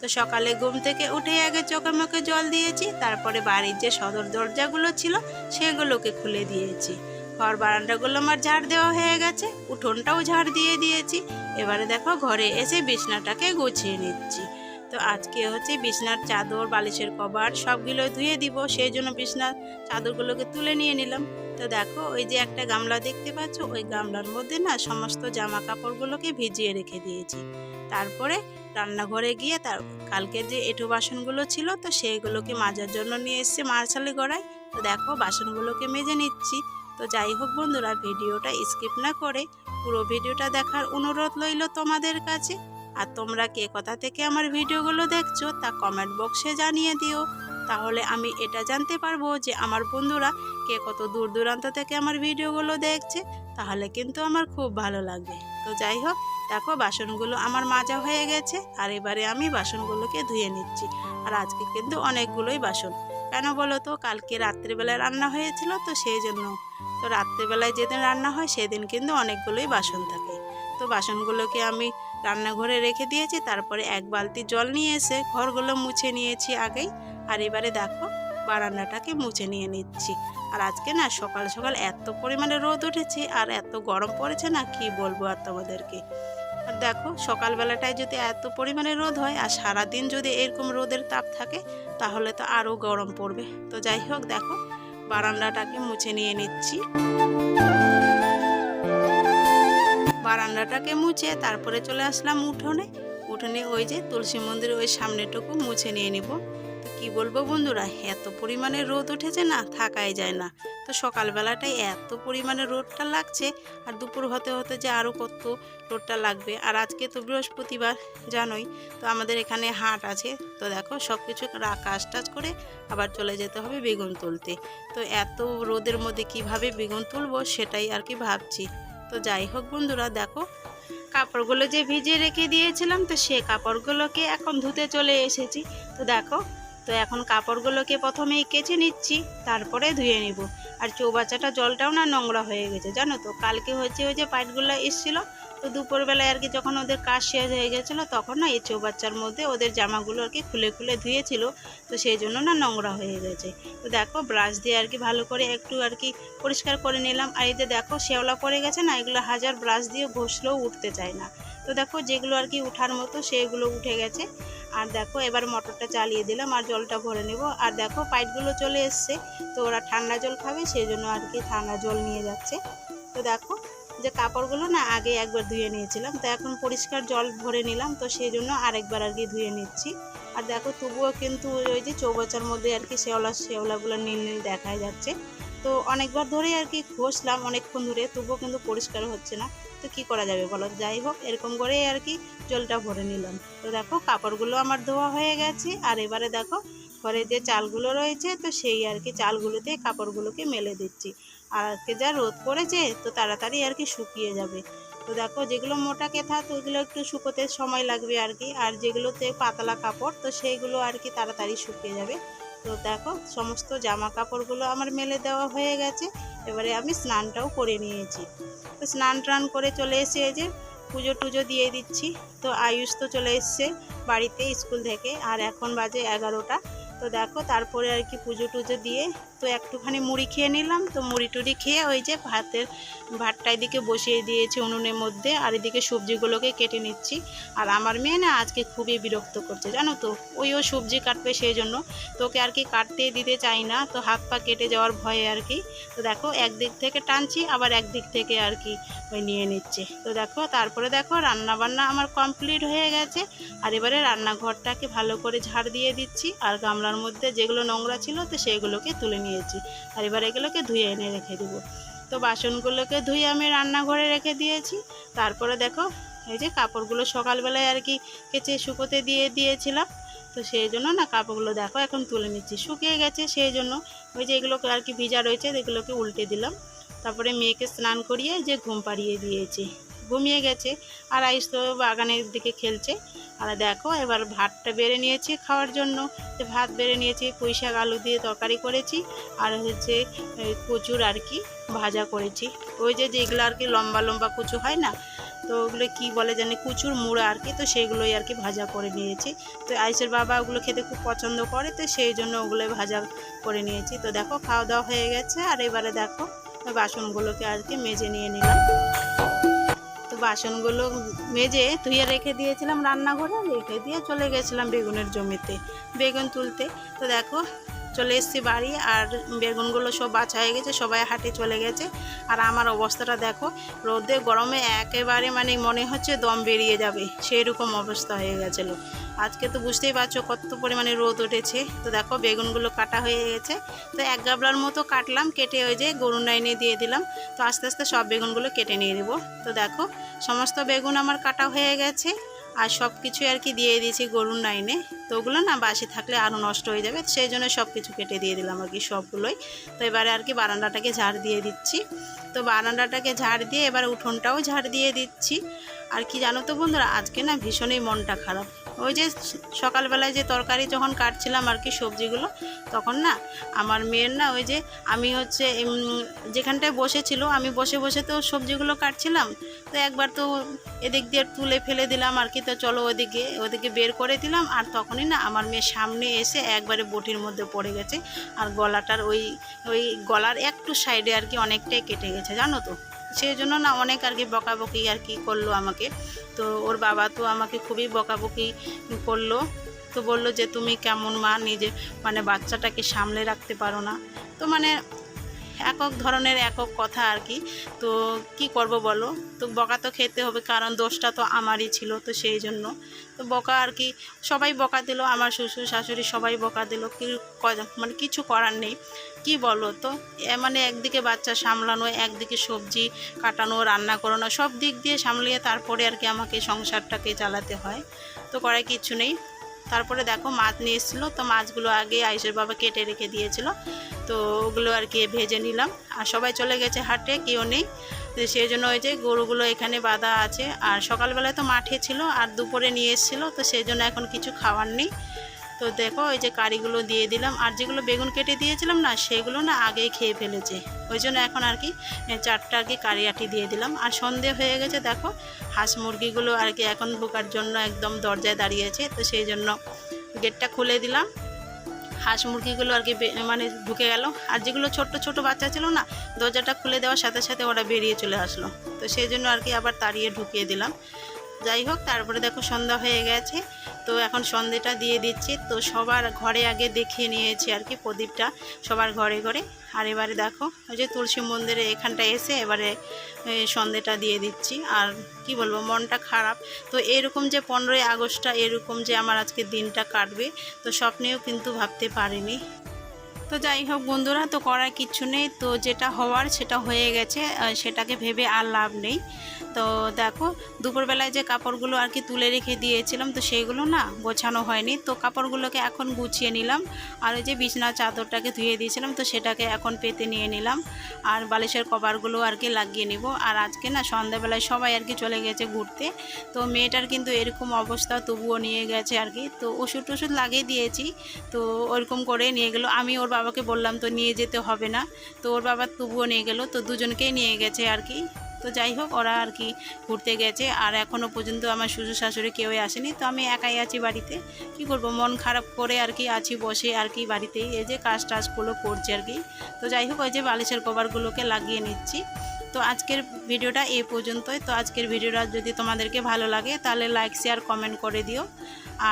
তো সকালে ঘুম থেকে উঠে আগে চোখে মুখে জল দিয়েছি, তারপরে বাড়ির যে সদর দরজাগুলো ছিল সেগুলোকে খুলে দিয়েছি। ঘর বারান্দাগুলো আমার ঝাড় দেওয়া হয়ে গেছে, উঠোনটাও ঝাড় দিয়ে দিয়েছি। এবারে দেখো ঘরে এসে বিছনাটাকে গুছিয়ে নিচ্ছি। তো আজকে হচ্ছে বিছনার চাদর, বালিশের কভার সবগুলো ধুয়ে দিব, সেই জন্য বিছনার চাদরগুলোকে তুলে নিয়ে নিলাম। তো দেখো ওই যে একটা গামলা দেখতে পাচ্ছ, ওই গামলার মধ্যে না সমস্ত জামা কাপড়গুলোকে ভিজিয়ে রেখে দিয়েছি। তারপরে রান্নাঘরে গিয়ে তার কালকে যে এঁটো বাসনগুলো ছিল, তো সেইগুলোকে মাজার জন্য নিয়ে এসছে মারছালি গড়ায়। তো দেখো, বাসনগুলোকে মেজে নিচ্ছি। তো যাই হোক বন্ধুরা, ভিডিওটা স্কিপ না করে পুরো ভিডিওটা দেখার অনুরোধ রইল তোমাদের কাছে। আর তোমরা কে কথা থেকে আমার ভিডিওগুলো দেখছ, তা কমেন্ট বক্সে জানিয়ে দিও। তাহলে আমি এটা জানতে পারব যে আমার বন্ধুরা কে কত দূর দূরান্ত থেকে আমার ভিডিওগুলো দেখছে। তাহলে কিন্তু আমার খুব ভালো লাগবে। তো যাই হোক দেখো বাসনগুলো আমার মাজা হয়ে গেছে, আর এবারে আমি বাসনগুলোকে ধুয়ে নিচ্ছি। আর আজকে কিন্তু অনেকগুলোই বাসন। কেন বলো তো? কালকে রাত্রিবেলায় রান্না হয়েছিল তো সেই জন্য। তো রাত্রিবেলায় যেদিন রান্না হয় সেদিন কিন্তু অনেকগুলোই বাসন থাকে। তো বাসনগুলোকে আমি রান্নাঘরে রেখে দিয়েছি, তারপরে এক বালতি জল নিয়ে এসে ঘরগুলো মুছে নিয়েছি আগেই। আর এবারে দেখো, বারান্দাটাকে মুছে নিয়ে নিচ্ছি। আর আজকে না সকাল সকাল এত পরিমাণে রোদ উঠেছে, আর এত গরম পড়েছে না, কি বলব আর তোমাদেরকে? আর দেখো, সকালবেলাটায় যদি এত পরিমাণে রোদ হয় আর সারাদিন যদি এরকম রোদের তাপ থাকে, তাহলে তো আরও গরম পড়বে। তো যাই হোক, দেখো, বারান্দাটাকে মুছে নিয়ে নিচ্ছি। বারান্দাটাকে মুছে তারপরে চলে আসলাম উঠোনে। উঠোনে ওই যে তুলসী মন্দিরের ওই সামনেটুকু মুছে নিয়ে নিব। কি বলব বন্ধুরা, এত পরিমাণে রোদ উঠেছে না, থাকাই যায় না। তো সকালবেলাটাই এত পরিমাণে রোদটা লাগছে আর দুপুর হতে হতে যে আরও কত রোদটা লাগবে। আর আজকে তো বৃহস্পতিবার, জানোই, তো আমাদের এখানে হাট আছে। তো দেখো সব কিছু কাজ টাজ করে আবার চলে যেতে হবে বেগুন তুলতে। তো এত রোদের মধ্যে কীভাবে বেগুন তুলবো সেটাই আর কি ভাবছি। তো যাই হোক বন্ধুরা, দেখো, কাপড়গুলো যে ভিজিয়ে রেখে দিয়েছিলাম, তো সে কাপড়গুলোকে এখন ধুতে চলে এসেছি। তো দেখো তো এখন কাপড়গুলোকে প্রথমেই কেচে নিচ্ছি, তারপরে ধুয়ে নিব। আর চৌবাচ্চাটা জলটাও না নোংরা হয়ে গেছে, জানো তো? কালকে হচ্ছে ওই যে পাইপগুলো এসেছিল, তো দুপুরবেলায় আর কি যখন ওদের কাজ শেষ হয়ে গেছিল, তখন না এই চৌবাচ্চার মধ্যে ওদের জামাগুলো আর কি খুলে খুলে ধুয়েছিল, তো সেই জন্য না নোংরা হয়ে গেছে। তো দেখো, ব্রাশ দিয়ে আর কি ভালো করে একটু আর কি পরিষ্কার করে নিলাম। আর এই যে দেখো, শেওলা পড়ে গেছে না, এগুলো হাজার ব্রাশ দিয়ে ঘষলেও উঠতে চায় না। তো দেখো, যেগুলো আর কি উঠার মতো, সেগুলো উঠে গেছে। আর দেখো এবার মোটরটা চালিয়ে দিলাম আর জলটা ভরে নেব। আর দেখো পাইপগুলো চলে এসছে, তো ওরা ঠান্ডা জল খাবে সেই জন্য আর কি ঠান্ডা জল নিয়ে যাচ্ছে। তো দেখো যে কাপড়গুলো না আগে একবার ধুয়ে নিয়েছিলাম, তো এখন পরিষ্কার জল ভরে নিলাম, তো সেই জন্য আরেকবার আর কি ধুয়ে নিচ্ছি। আর দেখো তবুও কিন্তু ওই যে চৌবাচ্চার মধ্যে আর কি শেওলা, শেওলাগুলো নীল নীল দেখা যাচ্ছে। তো অনেকবার ধরেই আর কি ঘষলাম অনেকক্ষণ ধরে, তবুও কিন্তু পরিষ্কার হচ্ছে না। তো কি করা যাবে বলো? যাই হোক, এরকম করেই আর কি জলটা ভরে নিলাম। তো দেখো, কাপড়গুলো আমার ধোয়া হয়ে গেছে। আর এবারে দেখো, ঘরে যে চালগুলো রয়েছে, তো সেই আর কি চালগুলোতে কাপড়গুলোকে মেলে দিচ্ছি। আর আজকে যা রোদ পড়েছে, তো তাড়াতাড়ি আর কি শুকিয়ে যাবে। তো দেখো, যেগুলো মোটা কেথা, তো ওগুলো একটু শুকোতে সময় লাগবে আর কি। আর যেগুলোতে পাতলা কাপড়, তো সেইগুলো আর কি তাড়াতাড়ি শুকিয়ে যাবে। তো দেখো, সমস্ত জামা কাপড়গুলো আমার মেলে দেওয়া হয়ে গেছে। এবারে আমি স্নানটাও করে নিয়েছি। তো স্নান টান করে চলে এসে এই যে পুজো টুজো দিয়ে দিচ্ছি। তো আয়ুষ তো চলে এসছে বাড়িতে স্কুল থেকে। আর এখন বাজে এগারোটা। তো দেখো, তারপরে আর কি পুজো টুজো দিয়ে তো একটুখানি মুড়ি খেয়ে নিলাম। তো মুড়ি টুড়ি খেয়ে ওই যে ভাতের ভাতটা এদিকে বসিয়ে দিয়েছি উনুনের মধ্যে আর এদিকে সবজিগুলোকে কেটে নিচ্ছি। আর আমার মেয়ে না আজকে খুবই বিরক্ত করছে, জানো তো? ওই ও সবজি কাটবে সেই জন্য তোকে আর কি কাটতে দিতে চাই না, তো হাত পা কেটে যাওয়ার ভয়ে আর কি। তো দেখো, একদিক থেকে টানছি, আবার একদিক থেকে আর কি ওই নিয়ে নিচ্ছে। তো দেখো, তারপরে দেখো রান্না বান্না আমার কমপ্লিট হয়ে গেছে। আর এবারে রান্নাঘরটাকে ভালো করে ঝাড় দিয়ে দিচ্ছি আর গামলার মধ্যে যেগুলো নোংরা ছিল তো সেগুলোকে তুলে নিয়েছি। আর এবার এগুলোকে ধুয়ে এনে রেখে দেবো। তো বাসনগুলোকে ধুয়ে আমি রান্নাঘরে রেখে দিয়েছি। তারপরে দেখো, এই যে কাপড়গুলো সকালবেলায় আর কি কেচে শুকোতে দিয়ে দিয়েছিলাম। তো সেই জন্য না কাপড়গুলো দেখো এখন তুলে নিচ্ছি। শুকিয়ে গেছে সেই জন্য ওই যে এগুলোকে আর কি ভিজা রয়েছে, এগুলোকে উল্টে দিলাম। তারপরে মেয়েকে স্নান করিয়ে যে ঘুম পাড়িয়ে দিয়েছি। ঘুমিয়ে গেছে। আর আইস তো বাগানের দিকে খেলছে। আর দেখো, এবার ভাতটা বেড়ে নিয়েছি খাওয়ার জন্য। ভাত বেড়ে নিয়েছি, পুঁই শাক, আলু দিয়ে তরকারি করেছি। আর হচ্ছে কচুর আর কি ভাজা করেছি। ওই যে যেগুলো আর কি লম্বা লম্বা কচু হয় না, তো ওগুলো কি বলে জানি, কুচুর মুড়া আর কি, তো সেইগুলোই আর কি ভাজা করে নিয়েছি। তো আইসের বাবা ওগুলো খেতে খুব পছন্দ করে, তো সেই জন্য ওগুলোই ভাজা করে নিয়েছি। তো দেখো, খাওয়া দাওয়া হয়ে গেছে। আর এবারে দেখো বাসনগুলোকে আর কি মেজে নিয়ে নিলাম। বাসনগুলো মেজে ধুয়ে রেখে দিয়েছিলাম রান্নাঘরে, রেখে দিয়ে চলে গেছিলাম বেগুনের জমিতে, বেগুন তুলতে। তো দেখো চলে এসেছি বাড়ি আর বেগুনগুলো সব বাছা হয়ে গেছে, সবাই হাটে চলে গেছে। আর আমার অবস্থাটা দেখো, রোদে, গরমে একেবারে মানে মনে হচ্ছে দম বেরিয়ে যাবে সেই রকম অবস্থা হয়ে গেছিল। আজকে তো বুঝতেই পারছ কত পরিমাণে রোদ উঠেছে। তো দেখো, বেগুনগুলো কাটা হয়ে গেছে। তো এক গাবলার মতো কাটলাম, কেটে ওই যে গরুর নাইনে দিয়ে দিলাম। তো আস্তে আস্তে সব বেগুনগুলো কেটে নিয়ে দেবো তো দেখো, সমস্ত বেগুন আমার কাটা হয়ে গেছে। আর সব কিছু আর কি দিয়ে দিয়েছি গরুর নাইনে তো ওগুলো না বাসি থাকলে আরও নষ্ট হয়ে যাবে সেই জন্য সব কিছু কেটে দিয়ে দিলাম আর কি সবগুলোই। তো এবারে আর কি বারান্দাটাকে ঝাড় দিয়ে দিচ্ছি। তো বারান্দাটাকে ঝাড় দিয়ে এবার উঠোনটাও ঝাড় দিয়ে দিচ্ছি। আর কি জানো তো বন্ধুরা, আজকে না ভীষণই মনটা খারাপ। ওই যে সকালবেলায় যে তরকারি যখন কাটছিলাম আর কি সবজিগুলো, তখন না আমার মেয়ের না ওই যে আমি হচ্ছে যেখানটায় বসেছিল, আমি বসে বসে তো সবজিগুলো কাটছিলাম, তো একবার তো এদিক দিয়ে তুলে ফেলে দিলাম আর কি, তো চলো ওদিকে ওদিকে বের করে দিলাম আর তখনই না আমার মেয়ে সামনে এসে একবারে বটির মধ্যে পড়ে গেছে আর গলাটার ওই ওই গলার একটু সাইডে আর কি অনেকটাই কেটে গেছে, জানো তো? সেই জন্য না অনেক আর কি বকাবকি আর কি করল আমাকে। তো ওর বাবা তো আমাকে খুবই বকাবকি করল। তো বলল যে, তুমি কেমন মা? নিজে মানে বাচ্চাটাকে সামলে রাখতে পারো না। তো মানে একক ধরনের একক কথা আর কি। তো কি করব বলো? তো বকা তো খেতে হবে, কারণ দোষটা তো আমারই ছিল, তো সেই জন্য। তো বকা আর কি, সবাই বকা দিল, আমার শ্বশুর শাশুড়ি সবাই বকা দিল, কি মানে কিছু করার নেই। কি বলো তো? মানে একদিকে বাচ্চা সামলানো, একদিকে সবজি কাটানো, রান্না করানো, সব দিক দিয়ে সামলিয়ে তারপরে আর কি আমাকে সংসারটাকে চালাতে হয়। তো করার কিছু নেই। তারপরে দেখো মাছ নিয়ে এসেছিল, তো মাছগুলো আগে আইসের বাবা কেটে রেখে দিয়েছিল। তো ওগুলো আর কি ভেজে নিলাম। আর সবাই চলে গেছে হাটে, কেউ নেই। সেই জন্য ওই যে গরুগুলো এখানে বাঁধা আছে। আর সকালবেলায় তো মাঠে ছিল, আর দুপুরে নিয়ে এসেছিল, তো সেই জন্য এখন কিছু খাওয়ার নেই। তো দেখো ওই যে কারিগুলো দিয়ে দিলাম। আর যেগুলো বেগুন কেটে দিয়েছিলাম না, সেগুলো না আগেই খেয়ে ফেলেছে। ওই জন্য এখন আর কি চারটা আর কি কারি আটি দিয়ে দিলাম। আর সন্ধে হয়ে গেছে, দেখো, হাঁস মুরগিগুলো আর কি এখন ঢোকার জন্য একদম দরজায় দাঁড়িয়েছে তো সেই জন্য গেটটা খুলে দিলাম। হাঁস মুরগিগুলো আর কি মানে ঢুকে গেল। আর যেগুলো ছোট্ট ছোট বাচ্চা ছিল না, দরজাটা খুলে দেওয়ার সাথে সাথে ওরা বেরিয়ে চলে আসলো। তো সেই জন্য আর কি আবার তাড়িয়ে ঢুকিয়ে দিলাম। যাই হোক, তারপরে দেখো সন্ধ্যা হয়ে গেছে। তো এখন সন্ধেটা দিয়ে দিচ্ছি। তো সবার ঘরে আগে দেখিয়ে নিয়েছি আর কি প্রদীপটা। সবার ঘরে ঘরে। আর এবারে দেখো, ওই যে তুলসী মন্দিরে এখানটা এসে এবারে সন্ধেটা দিয়ে দিচ্ছি। আর কি বলব, মনটা খারাপ। তো এরকম যে পনেরোই আগস্টটা, এরকম যে আমার আজকে দিনটা কাটবে, তো স্বপ্নেও কিন্তু ভাবতে পারিনি। তো যাই হোক বন্ধুরা, তো করার কিচ্ছু নেই। তো যেটা হওয়ার সেটা হয়ে গেছে। সেটাকে ভেবে আর লাভ নেই। তো দেখো, দুপুরবেলায় যে কাপড়গুলো আর কি তুলে রেখে দিয়েছিলাম, তো সেইগুলো না গোছানো হয়নি। তো কাপড়গুলোকে এখন গুছিয়ে নিলাম। আর ওই যে বিছনা চাদরটাকে ধুয়ে দিয়েছিলাম, তো সেটাকে এখন পেতে নিয়ে নিলাম। আর বালিশের কভারগুলো আর কি লাগিয়ে নিব। আর আজকে না সন্ধ্যাবেলায় সবাই আর কি চলে গেছে ঘুরতে। তো মেয়েটার কিন্তু এরকম অবস্থা, তবুও নিয়ে গেছে আর কি। তো ওষুধ টষুধ লাগিয়ে দিয়েছি, তো ওরকম করে নিয়ে গেলো। আমি ওর বাবাকে বললাম, তো নিয়ে যেতে হবে না। তো ওর বাবা তবুও নিয়ে গেলো, তো দুজনকেই নিয়ে গেছে আর কি। তো যাই হোক, ওরা আর কি ঘুরতে গেছে। আর এখনও পর্যন্ত আমার শ্বশুর শাশুড়ি কেউই আসেনি, তো আমি একাই আছি বাড়িতে। কি করব, মন খারাপ করে আর কি আছি, বসে আর কি বাড়িতেই। এই যে কাজ টাজগুলো করছি আর কি। তো যাই হোক, ওই যে বালিশের কভারগুলোকে লাগিয়ে নিচ্ছি। তো আজকের ভিডিওটা এই পর্যন্তই। তো আজকের ভিডিওটা যদি তোমাদেরকে ভালো লাগে, তাহলে লাইক, শেয়ার, কমেন্ট করে দিও।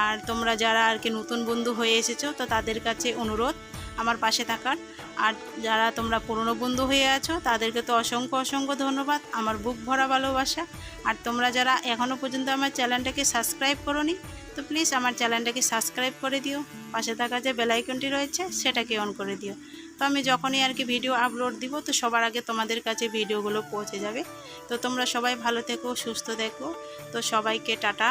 আর তোমরা যারা আর কি নতুন বন্ধু হয়ে এসেছ, তো তাদের কাছে অনুরোধ। আমার পাশে থাকার। আর যারা তোমরা পুরনো বন্ধু হয়ে আছো, তাদেরকে তো অসংখ্য অসংখ্য ধন্যবাদ আমার বুক ভরা ভালোবাসা। আর তোমরা যারা এখনও পর্যন্ত আমার চ্যানেলটাকে সাবস্ক্রাইব করোনি, তো প্লিজ আমার চ্যানেলটাকে সাবস্ক্রাইব করে দিও। পাশে থাকা যে বেলাইকনটি রয়েছে, সেটাকে অন করে দিও। তো আমি যখনই আর কি ভিডিও আপলোড দিব, তো সবার আগে তোমাদের কাছে ভিডিওগুলো পৌঁছে যাবে। তো তোমরা সবাই ভালো থেকো, সুস্থ থেকো। তো সবাইকে টাটা।